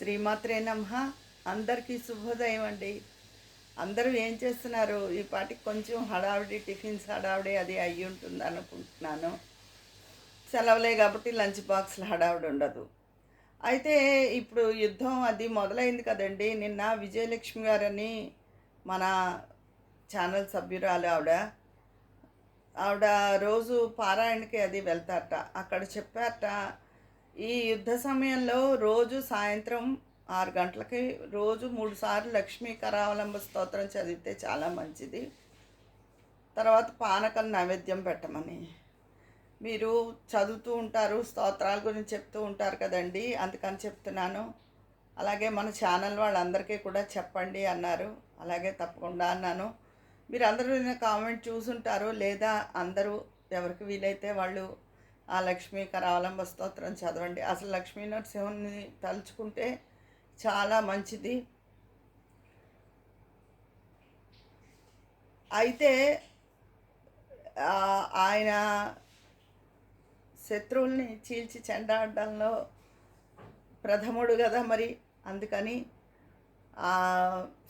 శ్రీమాత్రే నమ. అందరికీ శుభోదయం అండి. అందరూ ఏం చేస్తున్నారు? ఈ పాటికి కొంచెం హడావిడి టిఫిన్స్ హడావిడి అది అయ్యి ఉంటుంది అనుకుంటున్నాను. సెలవులే కాబట్టి లంచ్ బాక్స్లో హడావిడి ఉండదు. అయితే ఇప్పుడు యుద్ధం అది మొదలైంది కదండి. నిన్న విజయలక్ష్మి గారని మన ఛానల్ సభ్యురాలు ఆవిడ ఆవిడ రోజు పారాయణకి అది వెళ్తారట. అక్కడ చెప్పారట ఈ యుద్ధ సమయంలో రోజు సాయంత్రం ఆరు గంటలకి రోజు మూడు సార్లు లక్ష్మీ కరావలంబ స్తోత్రం చదివితే చాలా మంచిది. తర్వాత పానకం నైవేద్యం పెట్టమని. మీరు చదువుతూ ఉంటారు స్తోత్రాల గురించి చెప్తూ ఉంటారు కదండి అందుకని చెప్తున్నాను. అలాగే మన ఛానల్ వాళ్ళందరికీ కూడా చెప్పండి అన్నారు. అలాగే తప్పకుండా అన్నాను. మీరు అందరూ కామెంట్ చూసుంటారు లేదా అందరూ ఎవరికి వీలైతే వాళ్ళు ఆ లక్ష్మీ కరావలంబ స్తోత్రం చదవండి. అసలు లక్ష్మీ నరసింహుని తలుచుకుంటే చాలా మంచిది. అయితే ఆయన శత్రువుల్ని చీల్చి చెండాడడంలో ప్రథముడు కదా మరి. అందుకని ఆ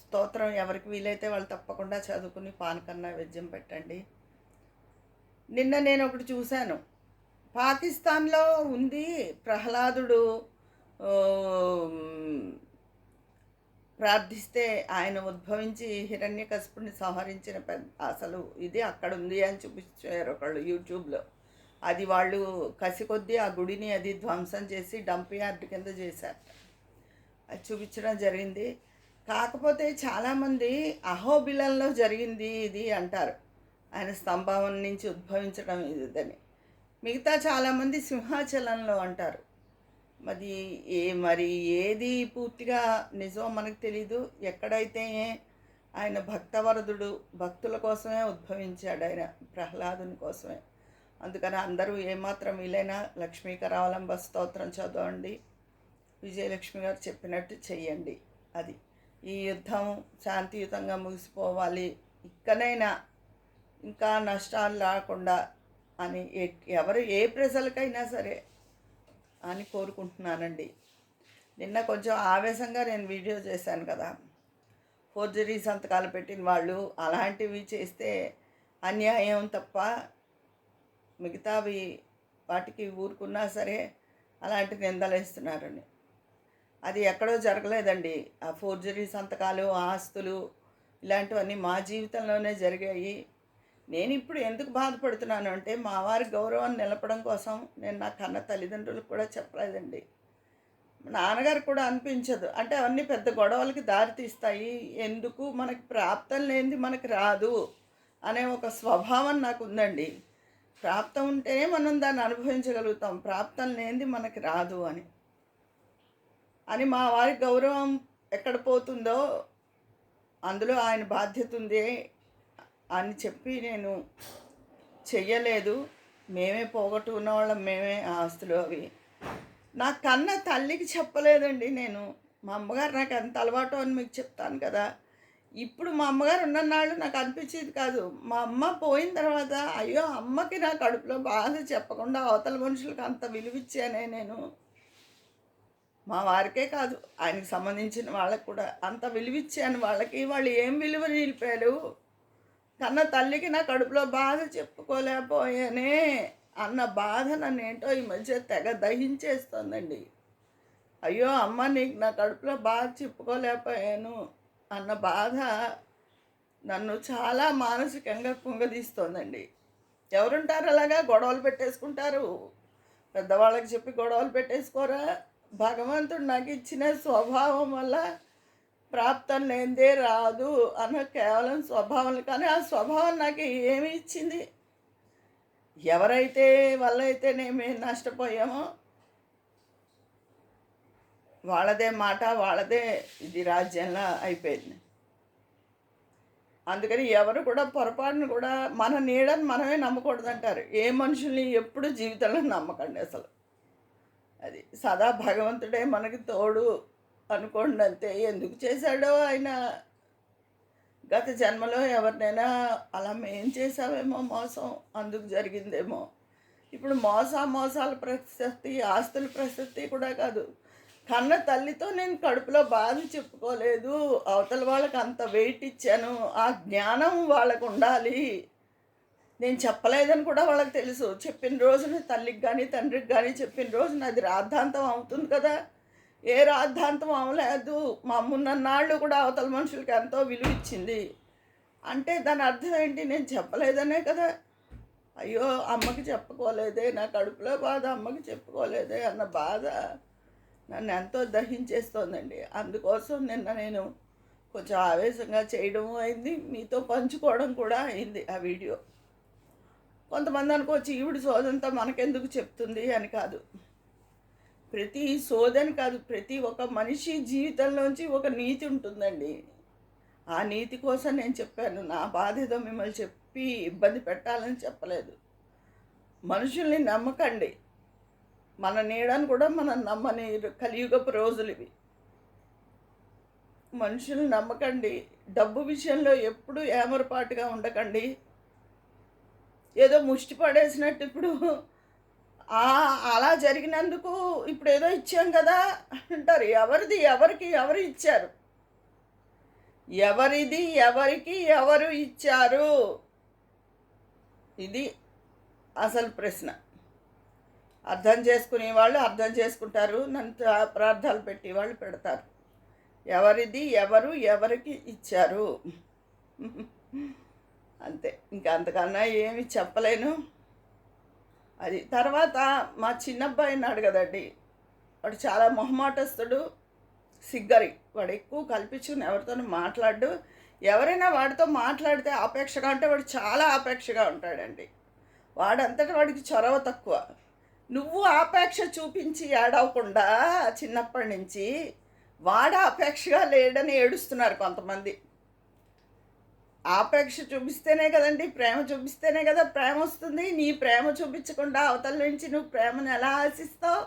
స్తోత్రం ఎవరికి వీలైతే వాళ్ళు తప్పకుండా చదువుకుని పానకన్నా వెజ్యం పెట్టండి. నిన్న నేను ఒకటి చూశాను. పాకిస్తాన్లో ఉంది ప్రహ్లాదుడు ప్రార్థిస్తే ఆయన ఉద్భవించి హిరణ్యకశిపుని సంహరించిన పెద్ద అసలు ఇది అక్కడ ఉంది అని చూపించారు ఒకళ్ళు యూట్యూబ్లో. అది వాళ్ళు కసి కొద్దీ ఆ గుడిని అది ధ్వంసం చేసి డంప్ యార్డ్ కింద చేశారు అది చూపించడం జరిగింది. కాకపోతే చాలామంది అహోబిలంలో జరిగింది ఇది అంటారు. ఆయన స్తంభం నుంచి ఉద్భవించడం ఇదని. మిగతా చాలామంది సింహాచలంలో అంటారు. మరి ఏ మరి ఏది పూర్తిగా నిజం మనకు తెలీదు. ఎక్కడైతే ఆయన భక్తవరదుడు భక్తుల కోసమే ఉద్భవించాడు ఆయన ప్రహ్లాదుని కోసమే. అందుకని అందరూ ఏమాత్రం వీలైనా లక్ష్మీకరావలంబ స్తోత్రం చదవండి. విజయలక్ష్మి గారు చెప్పినట్టు చెయ్యండి. అది ఈ యుద్ధం శాంతియుతంగా ముగిసిపోవాలి. ఇక్కడైనా ఇంకా నష్టాలు రాకుండా అని ఎవరు ఏ ప్రజలకైనా సరే అని కోరుకుంటున్నానండి. నిన్న కొంచెం ఆవేశంగా నేను వీడియో చేశాను కదా. ఫోర్జరీ సంతకాలు పెట్టిన వాళ్ళు అలాంటివి చేస్తే అన్యాయం తప్ప మిగతావి వాటికి ఊరుకున్నా సరే అలాంటి నిందలేస్తున్నారని. అది ఎక్కడో జరగలేదండి. ఆ ఫోర్జరీ సంతకాలు ఆస్తులు ఇలాంటివన్నీ మా జీవితంలోనే జరిగాయి. నేను ఇప్పుడు ఎందుకు బాధపడుతున్నాను అంటే మా వారి గౌరవాన్ని నిలపడం కోసం నేను నా కన్న తల్లిదండ్రులకు కూడా చెప్పలేదండి. నాన్నగారు కూడా అనిపించదు. అంటే అవన్నీ పెద్ద గొడవలకి దారి తీస్తాయి. ఎందుకు? మనకి ప్రాప్తం లేనిది మనకి రాదు అనే ఒక స్వభావం నాకు ఉందండి ప్రాప్తం ఉంటేనే మనం దాన్ని అనుభవించగలుగుతాం. ప్రాప్తం లేనిది మనకి రాదు అని. అని మా వారి గౌరవం ఎక్కడ పోతుందో అందులో ఆయన బాధ్యత ఉంది అని చెప్పి నేను చెయ్యలేదు. మేమే పోగొట్టుకున్న వాళ్ళం మేమే ఆస్తులు అవి. నా కన్న తల్లికి చెప్పలేదండి నేను. మా అమ్మగారు నాకు ఎంత అలవాటు అని మీకు చెప్తాను కదా. ఇప్పుడు మా అమ్మగారు ఉన్ననాళ్ళు నాకు అనిపించేది కాదు. మా అమ్మ పోయిన తర్వాత అయ్యో అమ్మకి నా కడుపులో బాధ చెప్పకుండా అవతల మనుషులకు అంత విలువిచ్చానే నేను. మా వారికే కాదు ఆయనకి సంబంధించిన వాళ్ళకి కూడా అంత విలువిచ్చాను. వాళ్ళకి వాళ్ళు ఏం విలువ నిలిపారు? కన్న తల్లికి నా కడుపులో బాధ చెప్పుకోలేకపోయానే అన్న బాధ నన్ను ఏంటో ఈ మధ్య తెగ దహించేస్తుందండి. అయ్యో అమ్మ నీకు నా కడుపులో బాధ చెప్పుకోలేకపోయాను అన్న బాధ నన్ను చాలా మానసికంగా కుంగదీస్తోందండి. ఎవరుంటారు అలాగా? గొడవలు పెట్టేసుకుంటారు. పెద్దవాళ్ళకి చెప్పి గొడవలు పెట్టేసుకోరా? భగవంతుడు నాకు ఇచ్చిన స్వభావం వల్ల ప్రాప్తం లేనిదే రాదు అన్న కేవలం స్వభావం కానీ ఆ స్వభావం నాకు ఏమి ఇచ్చింది? ఎవరైతే వల్ల అయితే నష్టపోయామో వాళ్ళదే మాట వాళ్ళదే ఇది రాజ్యంలా అయిపోయింది. అందుకని ఎవరు కూడా పొరపాటును కూడా మన నీడని మనమే నమ్మకూడదంటారు. ఏ మనుషుల్ని ఎప్పుడు జీవితంలో నమ్మకండి అసలు. అది సదా భగవంతుడే మనకి తోడు. అనుకోండి అంతే. ఎందుకు చేశాడో ఆయన? గత జన్మలో ఎవరినైనా అలా మేం చేసావేమో మోసం అందుకు జరిగిందేమో. ఇప్పుడు మోస మోసాల ప్రసక్తి ఆస్తుల ప్రసక్తి కూడా కాదు. కన్న తల్లితో నేను కడుపులో బాధ చెప్పుకోలేదు. అవతల వాళ్ళకి అంత వెయిట్ ఇచ్చాను. ఆ జ్ఞానం వాళ్ళకు ఉండాలి. నేను చెప్పలేదని కూడా వాళ్ళకి తెలుసు. చెప్పిన రోజున తల్లికి కానీ తండ్రికి కానీ చెప్పిన రోజున అది రాద్ధాంతం అవుతుంది కదా. ఏ రాద్ధాంతం అవ్వలేదు మా నాళ్ళు కూడా అవతల మనుషులకి ఎంతో విలువ ఇచ్చింది. అంటే దాని అర్థం ఏంటి? నేను చెప్పలేదనే కదా. అయ్యో అమ్మకి చెప్పుకోలేదే. నా కడుపులో బాధ అమ్మకి చెప్పుకోలేదే అన్న బాధ నన్ను ఎంతో దహించేస్తోందండి. అందుకోసం నిన్న నేను కొంచెం ఆవేశంగా చేయడం అయింది. మీతో పంచుకోవడం కూడా అయింది ఆ వీడియో. కొంతమంది అనుకోవచ్చు ఈవిడ సోదంతా మనకెందుకు చెప్తుంది? అని కాదు. ప్రతి సోదని కాదు ప్రతి ఒక్క మనిషి జీవితంలోంచి ఒక నీతి ఉంటుందండి. ఆ నీతి కోసం నేను చెప్పాను నా బాధ ఏదో మిమ్మల్ని చెప్పి ఇబ్బంది పెట్టాలని చెప్పలేదు. మనుషుల్ని నమ్మకండి. మన నీడని కూడా మనం నమ్మని కలియుగపు రోజులు ఇవి. మనుషుల్ని నమ్మకండి. డబ్బు విషయంలో ఎప్పుడు ఏమరపాటుగా ఉండకండి. ఏదో ముష్టి పడేసినట్టు ఇప్పుడు అలా జరిగినందుకు ఇప్పుడు ఏదో ఇచ్చాం కదా అంటారు. ఎవరిది? ఎవరికి? ఎవరు ఇచ్చారు? ఎవరిది? ఎవరికి? ఎవరు ఇచ్చారు? ఇది అసలు ప్రశ్న. అర్థం చేసుకునే వాళ్ళు అర్థం చేసుకుంటారు. నన్ను ప్రార్థనలు పెట్టి వాళ్ళు పెడతారు. ఎవరిది? ఎవరు? ఎవరికి ఇచ్చారు? అంతే. ఇంకా అంతకన్నా ఏమి చెప్పలేను. అది తర్వాత మా చిన్నబ్బాయి ఉన్నాడు కదండి వాడు చాలా మొహమాటస్తుడు సిగ్గరి. వాడు ఎక్కువ కల్పించుకుని ఎవరితోనూ మాట్లాడు ఎవరైనా వాడితో మాట్లాడితే ఆపేక్షగా అంటే వాడు చాలా ఆపేక్షగా ఉంటాడండి. వాడంతటి వాడికి చొరవ తక్కువ. నువ్వు ఆపేక్ష చూపించి ఏడవకుండా చిన్నప్పటి నుంచి వాడ ఆపేక్షగా లేడని ఏడుస్తున్నారు కొంతమంది. ఆపేక్ష చూపిస్తేనే కదండి ప్రేమ చూపిస్తేనే కదా ప్రేమ వస్తుంది. నీ ప్రేమ చూపించకుండా అవతల నుంచి నువ్వు ప్రేమను ఎలా ఆశిస్తావు?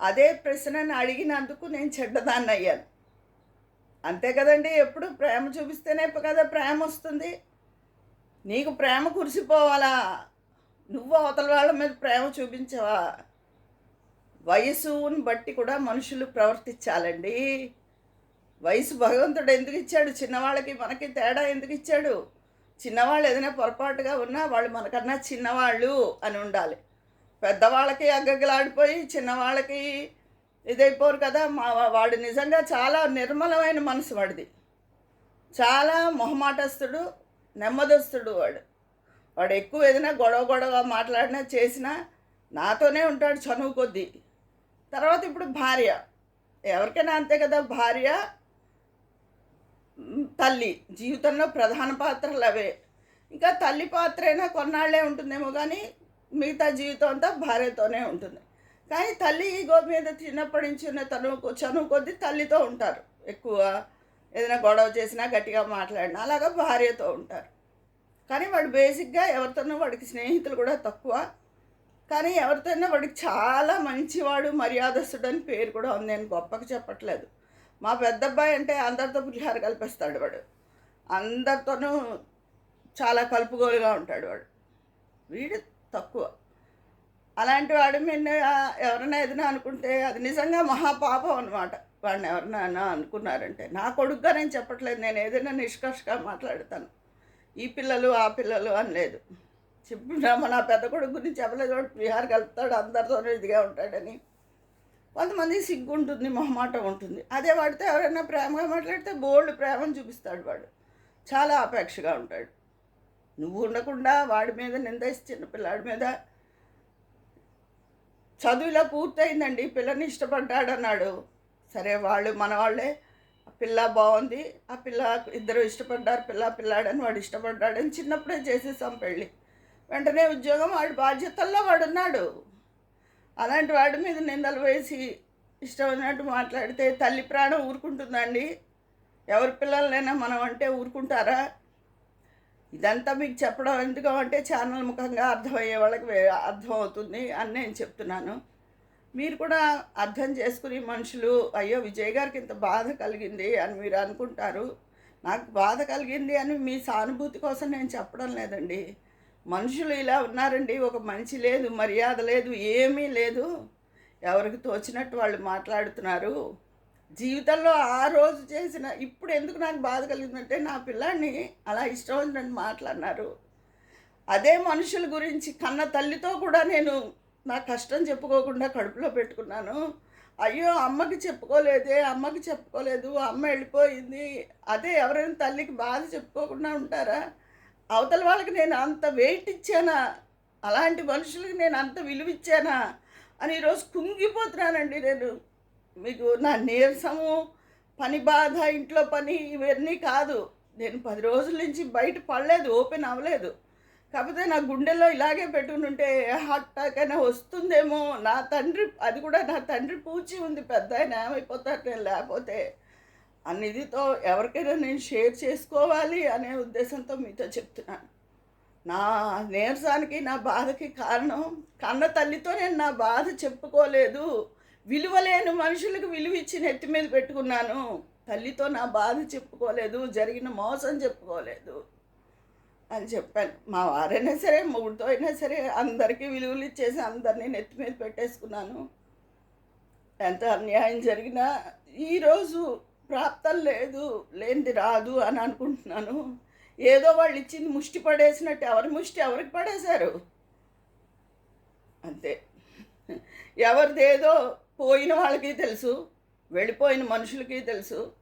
అదే ప్రశ్నని అడిగినందుకు నేను చెడ్డదాన్ని అయ్యాను అంతే కదండి ఎప్పుడు ప్రేమ చూపిస్తేనే కదా ప్రేమ వస్తుంది. నీకు ప్రేమ కురిసిపోవాలా? నువ్వు అవతల వాళ్ళ మీద ప్రేమ చూపించవా? వయసుని బట్టి కూడా మనుషులు ప్రవర్తించాలండి. వయసు భగవంతుడు ఎందుకు ఇచ్చాడు? చిన్నవాళ్ళకి మనకి తేడా ఎందుకు ఇచ్చాడు? చిన్నవాళ్ళు ఏదైనా పొరపాటుగా ఉన్నా వాళ్ళు మనకన్నా చిన్నవాళ్ళు అని ఉండాలి. పెద్దవాళ్ళకి అగ్గగలాడిపోయి చిన్నవాళ్ళకి ఇదైపోరు కదా? మా వాడు నిజంగా చాలా నిర్మలమైన మనసు వాడిది. చాలా మొహమాటస్తుడు నెమ్మదస్తుడు వాడు. వాడు ఎక్కువ ఏదైనా గొడవ గొడవ మాట్లాడినా చేసినా నాతోనే ఉంటాడు చనువు కొద్దీ. తర్వాత ఇప్పుడు భార్య. ఎవరికైనా అంతే కదా? భార్య తల్లి జీవితంలో ప్రధాన పాత్రలు అవే. ఇంకా తల్లి పాత్ర అయినా కొన్నాళ్ళే ఉంటుందేమో కానీ మిగతా జీవితం అంతా భార్యతోనే ఉంటుంది. కానీ తల్లి ఈగో మీద చిన్నప్పటి నుంచి ఉన్న తను చనువు కొద్దీ తల్లితో ఉంటారు. ఎక్కువ ఏదైనా గొడవ చేసినా గట్టిగా మాట్లాడినా అలాగా భార్యతో ఉంటారు. కానీ వాడు బేసిక్గా ఎవరితోనో వాడికి స్నేహితులు కూడా తక్కువ. కానీ ఎవరితోనో వాడికి చాలా మంచివాడు మర్యాదస్తుడు అని పేరు కూడా ఉంది నేను గొప్పగా చెప్పట్లేదు. మా పెద్దబ్బాయి అంటే అందరితో పులిహార కలిపేస్తాడు వాడు. అందరితోనూ చాలా కలుపుగోలుగా ఉంటాడు వాడు. వీడు తక్కువ. అలాంటి వాడు మీద ఎవరైనా ఏదైనా అనుకుంటే అది నిజంగా మహాపాపం అనమాట వాడిని ఎవరైనా అనుకున్నారంటే. నా కొడుకుగా నేను చెప్పట్లేదు. నేను ఏదైనా నిష్కర్షగా మాట్లాడతాను. ఈ పిల్లలు ఆ పిల్లలు అని లేదు చెప్పినా నా పెద్ద కొడుకు గురించి చెప్పలేదు. వాడు విహార్ కలుపుతాడు అందరితోనూ ఇదిగా ఉంటాడని. కొంతమంది సిగ్గు ఉంటుంది మొహమాటం ఉంటుంది. అదే వాడితే ఎవరైనా ప్రేమగా మాట్లాడితే బోల్డ్ ప్రేమను చూపిస్తాడు వాడు. చాలా అపేక్షగా ఉంటాడు. నువ్వు ఉండకుండా వాడి మీద నిందేసి చిన్నపిల్లాడి మీద చదువులో పూర్తయిందండి పిల్లని ఇష్టపడ్డాడు అన్నాడు సరే వాళ్ళు మన వాళ్ళే పిల్ల బాగుంది ఆ పిల్ల ఇద్దరు ఇష్టపడ్డారు పిల్ల పిల్లాడని వాడు ఇష్టపడ్డాడని చిన్నప్పుడే చేసేసాం పెళ్ళి. వెంటనే ఉద్యోగం వాడి బాధ్యతల్లో వాడున్నాడు. అలాంటి వాడి మీద నిందలు వేసి ఇష్టమైనట్టు మాట్లాడితే తల్లి ప్రాణం ఊరుకుంటుందండి. ఎవరి పిల్లలైనా మనం అంటే ఊరుకుంటారా? ఇదంతా మీకు చెప్పడం ఎందుకు అంటే ఛానల్ ముఖంగా అర్థమయ్యే వాళ్ళకి అర్థమవుతుంది అని నేను చెప్తున్నాను. మీరు కూడా అర్థం చేసుకుని మనుషులు అయ్యో విజయ్ గారికి ఇంత బాధ కలిగింది అని మీరు అనుకుంటారు. నాకు బాధ కలిగింది అని మీ సానుభూతి కోసం నేను చెప్పడం లేదండి. మనుషులు ఇలా ఉన్నారండి. ఒక మంచి లేదు మర్యాద లేదు ఏమీ లేదు. ఎవరికి తోచినట్టు వాళ్ళు మాట్లాడుతున్నారు. జీవితంలో ఆ రోజు చేసిన ఇప్పుడు ఎందుకు నాకు బాధ కలిగిందంటే నా పిల్లాడిని అలా ఇష్టం వచ్చినట్టు మాట్లాడినారు. అదే మనుషుల గురించి కన్న తల్లితో కూడా నేను నా కష్టం చెప్పుకోకుండా కడుపులో పెట్టుకున్నాను. అయ్యో అమ్మకి చెప్పుకోలేదే అమ్మకి చెప్పుకోలేదు అమ్మ వెళ్ళిపోయింది. అదే ఎవరైనా తల్లికి బాధ చెప్పుకోకుండా ఉంటారా? అవతల వాళ్ళకి నేను అంత వెయిట్ ఇచ్చానా? అలాంటి మనుషులకి నేను అంత విలువ ఇచ్చానా? అని ఈరోజు కుంగిపోతున్నానండి నేను. మీకు నా నీరసము పని బాధ ఇంట్లో పని ఇవన్నీ కాదు. నేను పది రోజుల నుంచి బయట పడలేదు ఓపెన్ అవ్వలేదు. కాకపోతే నా గుండెల్లో ఇలాగే పెట్టుకుని ఉంటే హార్ట్ అటాక్ అయినా వస్తుందేమో. నా తండ్రి అది కూడా నా తండ్రి పూచి ఉంది పెద్ద ఆయన ఏమైపోతారు నేను లేకపోతే. అన్నిదితో ఎవరికైనా నేను షేర్ చేసుకోవాలి అనే ఉద్దేశంతో మీతో చెప్తున్నాను. నా నీరసానికి నా బాధకి కారణం కన్న తల్లితో నేను నా బాధ చెప్పుకోలేదు. విలువలేని మనుషులకు విలువ ఇచ్చి నెత్తి మీద పెట్టుకున్నాను. తల్లితో నా బాధ చెప్పుకోలేదు జరిగిన మోసం చెప్పుకోలేదు అని చెప్పాను. మా వారైనా సరే మొగుడితో అయినా సరే అందరికీ విలువలు ఇచ్చేసి అందరినీ నెత్తి మీద పెట్టేసుకున్నాను. ఎంత అన్యాయం జరిగినా ఈరోజు ప్రాప్తం లేదు లేనిది రాదు అని అనుకుంటున్నాను. ఏదో వాళ్ళు ఇచ్చింది ముష్టి పడేసినట్టు ఎవరి ముష్టి ఎవరికి పడేశారు? అంతే. ఎవరిదేదో పోయిన వాళ్ళకి తెలుసు వెళ్ళిపోయిన మనుషులకి తెలుసు.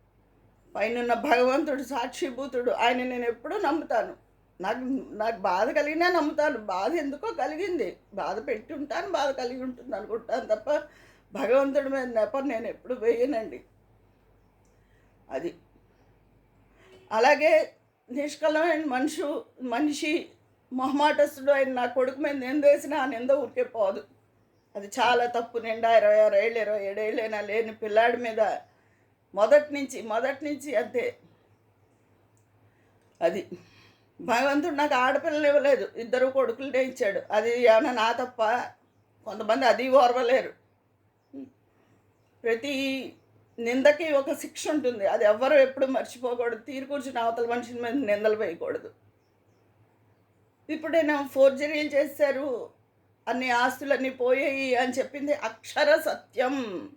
పైన భగవంతుడు సాక్షిభూతుడు ఆయన నేను ఎప్పుడూ నమ్ముతాను. నాకు నాకు బాధ కలిగినా నమ్ముతాను. బాధ ఎందుకో కలిగింది. బాధ పెట్టి ఉంటాను బాధ కలిగి ఉంటుంది అనుకుంటాను తప్ప భగవంతుడి మీద నెప నేను ఎప్పుడు వేయనండి. అది. అలాగే నిష్కలమైన మనుషు మనిషి మొహమాటస్తుడు ఆయన నా కొడుకు మీద నింద వేసినా ఆ నింద ఊరికే పోదు. అది చాలా తప్పు. నిండా ఇరవై ఆరు ఏళ్ళు ఇరవై ఏడేళ్ళైనా లేని పిల్లాడి మీద మొదటి నుంచి మొదటి నుంచి అంతే. అది. భగవంతుడు నాకు ఆడపిల్లలు ఇవ్వలేదు. ఇద్దరు కొడుకులనే ఇచ్చాడు. అది ఏమైనా నా తప్ప? కొంతమంది అది ఓర్వలేరు. ప్రతి నిందకి ఒక శిక్ష ఉంటుంది. అది ఎవ్వరు ఎప్పుడు మర్చిపోకూడదు. తీరుకూర్చుని అవతల మనిషిని మీద నిందలు వేయకూడదు. ఇప్పుడైనా ఫోర్జరీలు చేశారు? అన్ని ఆస్తులన్నీ పోయాయి అని చెప్పింది అక్షర సత్యం.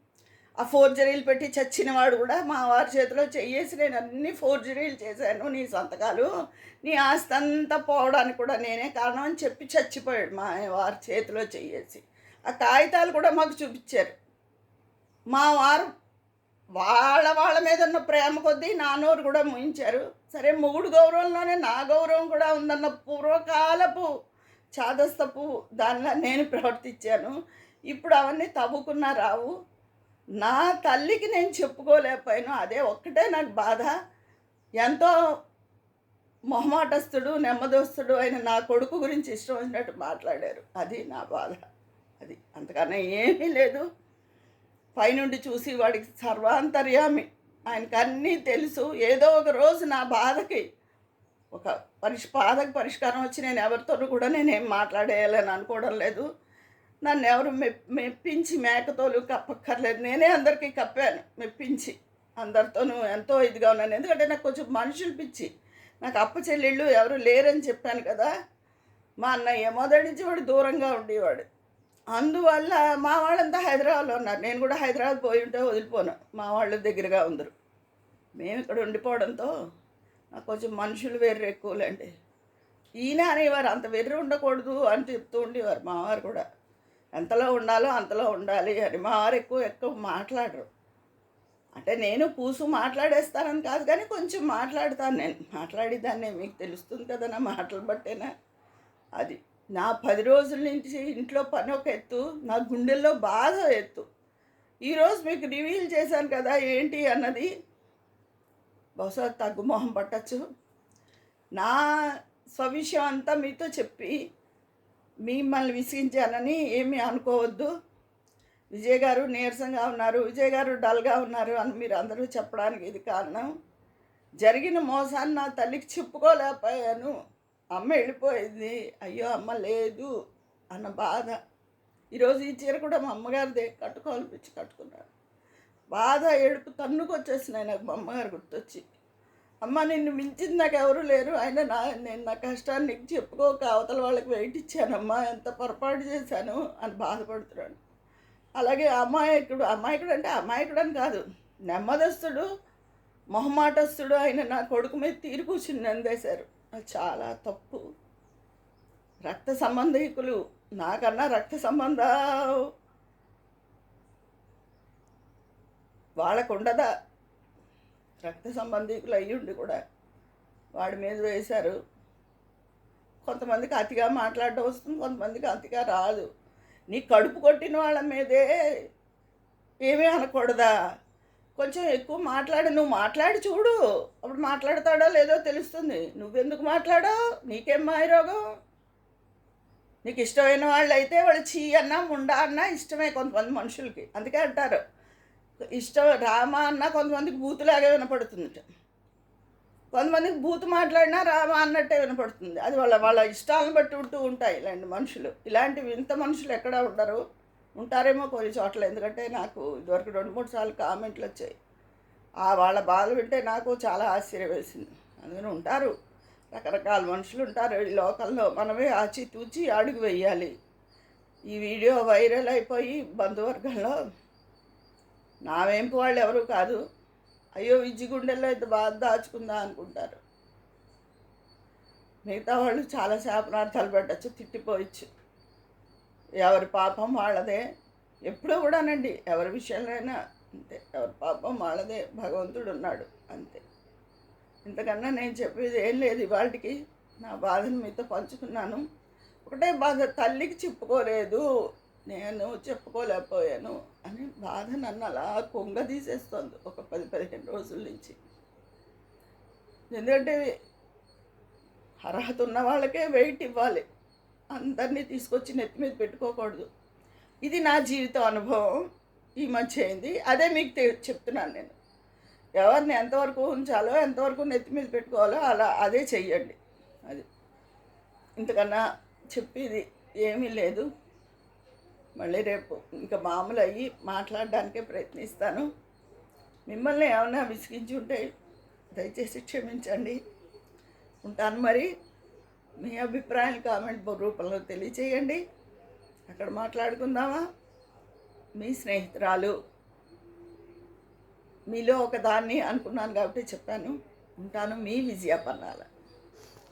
ఆ ఫోర్జరీలు పెట్టి చచ్చినవాడు కూడా మా వారి చేతిలో చెయ్యేసి నేను అన్ని ఫోర్జరీలు చేశాను. నీ సంతకాలు నీ ఆస్తి అంతా పోవడానికి కూడా నేనే కారణం అని చెప్పి చచ్చిపోయాడు మా వారి చేతిలో చెయ్యేసి. ఆ కాగితాలు కూడా మాకు చూపించారు. మా వారు వాళ్ళ వాళ్ళ మీద ఉన్న ప్రేమ కొద్దీ నా కూడా ముయించారు. సరే మొగుడు గౌరవంలోనే నా గౌరవం కూడా ఉందన్న పూర్వకాలపు చాదస్తపు దానిలో నేను ప్రవర్తించాను. ఇప్పుడు అవన్నీ తవ్వుకున్నా రావు. నా తల్లికి నేను చెప్పుకోలేకపోయాను. అదే ఒక్కటే నాకు బాధ. ఎంతో మొహమాటస్తుడు నెమ్మదోస్తుడు అయిన నా కొడుకు గురించి ఇష్టం వచ్చినట్టు మాట్లాడారు. అది నా బాధ. అది అంతకన్నా ఏమీ లేదు. పైనుండి చూసి వాడికి సర్వాంతర్యామి. ఆయనకు అన్నీ తెలుసు. ఏదో ఒక రోజు నా బాధకి ఒక పరిష్ బాధకు పరిష్కారం వచ్చి నేను ఎవరితోనూ కూడా నేనేం మాట్లాడేయాలని అనుకోవడం లేదు. నన్ను ఎవరు మెప్ మెప్పించి మేకతోలు కప్పక్కర్లేదు. నేనే అందరికీ కప్పాను మెప్పించి. అందరితోనూ ఎంతో ఇదిగా ఉన్నాను. ఎందుకంటే నాకు కొంచెం మనుషులు పిచ్చి. నాకు అప్ప చెల్లెళ్ళు ఎవరు లేరని చెప్పాను కదా. మా అన్నయ్య మొదటి నుంచి వాడు దూరంగా ఉండేవాడు. అందువల్ల మా వాళ్ళంతా హైదరాబాద్లో ఉన్నారు. నేను కూడా హైదరాబాద్ పోయి ఉంటే వదిలిపోను. మా వాళ్ళు దగ్గరగా ఉందరు. మేము ఇక్కడ ఉండిపోవడంతో నాకు కొంచెం మనుషులు వెర్రి ఎక్కువలేండి. ఈయన అనేవారు అంత వెర్రి ఉండకూడదు అని చెప్తూ ఉండేవారు మావారు కూడా. ఎంతలో ఉండాలో అంతలో ఉండాలి అని మావారు ఎక్కువ ఎక్కువ మాట్లాడరు. అంటే నేను పూసు మాట్లాడేస్తానని కాదు కానీ కొంచెం మాట్లాడతాను నేను. మాట్లాడేదాన్ని మీకు తెలుస్తుంది కదా నా మాటలు బట్టేనా? అది. నా పది రోజుల నుంచి ఇంట్లో పని ఒక ఎత్తు నా గుండెల్లో బాధ ఎత్తు. ఈరోజు మీకు రివీల్ చేశాను కదా ఏంటి అన్నది. బహుశా తగ్గు మొహం పట్టచ్చు. నా స్వవిషయం అంతా మీతో చెప్పి మిమ్మల్ని విసిగించానని ఏమీ అనుకోవద్దు. విజయ్ గారు నీరసంగా ఉన్నారు. విజయ్ గారు డల్గా ఉన్నారు అని మీరు అందరూ చెప్పడానికి ఇది కారణం. జరిగిన మోసాన్ని నా తల్లికి చెప్పుకోలేకపోయాను. అమ్మ వెళ్ళిపోయింది. అయ్యో అమ్మ లేదు అన్న బాధ. ఈరోజు ఈ చీర కూడా మా అమ్మగారిదే. కట్టుకోవాలనిపించి కట్టుకున్నాను బాధ ఏడుపు తన్నుకు వచ్చేసినాయి నాకు మా అమ్మగారు గుర్తొచ్చి. అమ్మ నిన్ను మించింది నాకు ఎవరు లేరు. అయినా నా నేను నా కష్టాన్ని నీకు చెప్పుకోక అవతల వాళ్ళకి వెయిట్ ఇచ్చానమ్మా. ఎంత పొరపాటు చేశాను అని బాధపడుతున్నాను అలాగే అమాయకుడు అమాయకుడు అంటే అమాయకుడు అని కాదు. నెమ్మదస్తుడు మొహమాటస్తుడు ఆయన నా కొడుకు మీద తీరు కూర్చుని నందేశారు చాలా తప్పు. రక్త సంబంధికులు నాకన్నా రక్త సంబంధ వాళ్ళకు ఉండదా రక్త సంబంధికులు అయ్యుండి కూడా వాడి మీద వేశారు. కొంతమందికి అతిగా మాట్లాడడం వస్తుంది కొంతమందికి అతిగా రాదు. నీ కడుపు కొట్టిన వాళ్ళ మీదే ఏమీ అనకూడదా? కొంచెం ఎక్కువ మాట్లాడు నువ్వు మాట్లాడి చూడు. అప్పుడు మాట్లాడతాడో లేదో తెలుస్తుంది. నువ్వెందుకు మాట్లాడో నీకేం మాయరోగం నీకు ఇష్టమైన వాళ్ళు అయితే వాళ్ళు చీ అన్నా ముండా అన్నా ఇష్టమే కొంతమంది మనుషులకి. అందుకే అంటారు. ఇష్టం రామ అన్న కొంతమందికి బూతులాగే వినపడుతుంది కొంతమందికి బూతు మాట్లాడినా రామ అన్నట్టే వినపడుతుంది. అది వాళ్ళ వాళ్ళ ఇష్టాలను బట్టి ఉంటూ ఉంటాయి ఇలాంటి మనుషులు. ఇలాంటి వింత మనుషులు ఎక్కడ ఉండరు. ఉంటారేమో కొన్ని చోట్ల ఎందుకంటే నాకు ఇదివరకు రెండు మూడు సార్లు కామెంట్లు వచ్చాయి. ఆ వాళ్ళ బాధ వింటే నాకు చాలా ఆశ్చర్యం వేసింది. అందుకని ఉంటారు. రకరకాల మనుషులు ఉంటారు. ఈ లోకల్లో మనమే ఆచి తూచి అడుగు వేయాలి. ఈ వీడియో వైరల్ అయిపోయి బంధువర్గంలో నా వెంపు వాళ్ళు ఎవరు కాదు. అయ్యో విజ్జి గుండెల్లో ఇంత బాధ దాచుకుందా అనుకుంటారు. మిగతా వాళ్ళు చాలా శాపనార్థాలు పెట్టచ్చు తిట్టిపోవచ్చు ఎవరి పాపం వాళ్ళదే. ఎప్పుడూ కూడానండి ఎవరి విషయంలోనైనా అంతే. ఎవరి పాపం వాళ్ళదే. భగవంతుడు ఉన్నాడు అంతే. ఇంతకన్నా నేను చెప్పేది ఏం లేదు ఇవాళకి నా బాధను మీతో పంచుకున్నాను. ఒకటే బాధ తల్లికి చెప్పుకోలేదు. నేను చెప్పుకోలేకపోయాను అని బాధ నన్ను అలా కొంగ తీసేస్తుంది ఒక పది పదిహేను రోజుల నుంచి. ఎందుకంటే అర్హత ఉన్న వాళ్ళకే వెయిట్ ఇవ్వాలి. అందరినీ తీసుకొచ్చి నెత్తి మీద పెట్టుకోకూడదు. ఇది నా జీవితం అనుభవం. ఈ మధ్య అయింది. అదే మీకు తె- చెప్తున్నాను నేను. ఎవరిని ఎంతవరకు ఉంచాలో ఎంతవరకు నెత్తి మీద పెట్టుకోవాలో అలా అదే చెయ్యండి. అది. ఇంతకన్నా చెప్పేది ఏమీ లేదు. మళ్ళీ రేపు ఇంకా మామూలు అయ్యి మాట్లాడడానికే ప్రయత్నిస్తాను. మిమ్మల్ని ఏమైనా విసిగించి ఉంటే దయచేసి క్షమించండి. ఉంటాను మరి. మీ అభిప్రాయాలు కామెంట్ రూపంలో తెలియచేయండి. అక్కడ మాట్లాడుకుందామా? మీ స్నేహితురాలు మీలో ఒకదాన్ని అనుకున్నాను కాబట్టి చెప్పాను. ఉంటాను మీ విజయ పన్నాల.